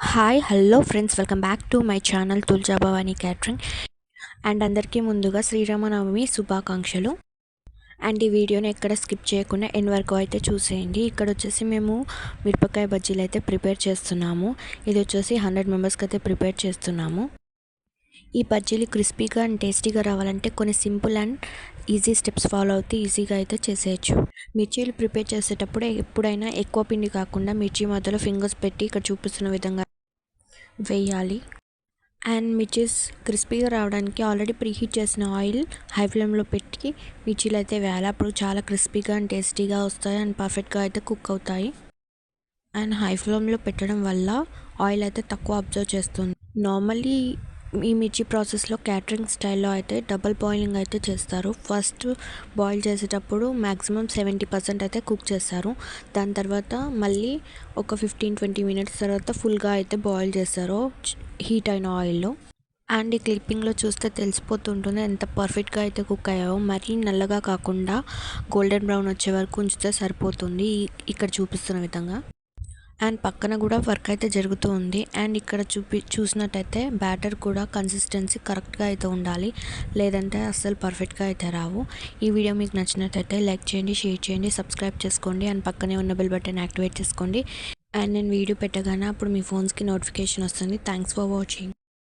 Hi hello friends welcome back to my channel Tulja Bhavani catering and అందరికీ ముందుగా శ్రీరామనవమి శుభాకాంక్షలు. And ఈ వీడియోని ఎక్కడ స్కిప్ చేయకుండా ఎన్ వరకు అయితే చూసేయండి. ఇక్కడ వచ్చేసి మేము మిరపకాయ బజ్జీలు అయితే ప్రిపేర్ చేస్తున్నాము. ఇది వచ్చేసి హండ్రెడ్ మెంబర్స్కి అయితే ప్రిపేర్ చేస్తున్నాము. ఈ బజ్జీలు క్రిస్పీగా అండ్ టేస్టీగా రావాలంటే కొన్ని simple and easy steps follow అవుతే ఈజీగా అయితే చేసేయచ్చు. మిర్చీలు ప్రిపేర్ చేసేటప్పుడు ఎప్పుడైనా ఎక్కువ పిండి కాకుండా మిర్చి మధ్యలో ఫింగర్స్ పెట్టి ఇక్కడ చూపిస్తున్న విధంగా వేయాలి. అండ్ మిర్చీస్ క్రిస్పీగా రావడానికి ఆల్రెడీ ప్రీహీట్ చేసిన ఆయిల్ హై ఫ్లేమ్లో పెట్టి మిర్చీలు అయితే వేయాలి. అప్పుడు చాలా క్రిస్పీగా అండ్ టేస్టీగా వస్తాయి అండ్ పర్ఫెక్ట్గా అయితే కుక్ అవుతాయి. అండ్ హై ఫ్లేమ్లో పెట్టడం వల్ల ఆయిల్ అయితే తక్కువ అబ్జర్వ్ చేస్తుంది. నార్మల్లీ ఈ మిర్చి ప్రాసెస్లో క్యాటరింగ్ స్టైల్లో అయితే డబల్ బాయిలింగ్ అయితే చేస్తారు. ఫస్ట్ బాయిల్ చేసేటప్పుడు మ్యాక్సిమం సెవెంటీ పర్సెంట్ అయితే కుక్ చేస్తారు. దాని తర్వాత మళ్ళీ ఒక ఫిఫ్టీన్ ట్వంటీ మినిట్స్ తర్వాత ఫుల్గా అయితే బాయిల్ చేస్తారు హీట్ అయిన ఆయిల్లో. అండ్ ఈ క్లిప్పింగ్లో చూస్తే తెలిసిపోతుంటుంది ఎంత పర్ఫెక్ట్గా అయితే కుక్ అయ్యావో. మరీ నల్లగా కాకుండా గోల్డెన్ బ్రౌన్ వచ్చే వరకు ఉంచితే సరిపోతుంది. ఇక్కడ చూపిస్తున్న విధంగా. అండ్ పక్కన కూడా వర్క్ అయితే జరుగుతూ ఉంది. అండ్ ఇక్కడ చూపి చూసినట్టయితే బ్యాటర్ కూడా కన్సిస్టెన్సీ కరెక్ట్గా అయితే ఉండాలి. లేదంటే అస్సలు పర్ఫెక్ట్గా అయితే రావు. ఈ వీడియో మీకు నచ్చినట్టయితే లైక్ చేయండి షేర్ చేయండి సబ్స్క్రైబ్ చేసుకోండి అండ్ పక్కనే ఉన్న బెల్ బటన్ యాక్టివేట్ చేసుకోండి. అండ్ నేను వీడియో పెట్టగానే అప్పుడు మీ ఫోన్స్కి నోటిఫికేషన్ వస్తుంది. Thanks for watching.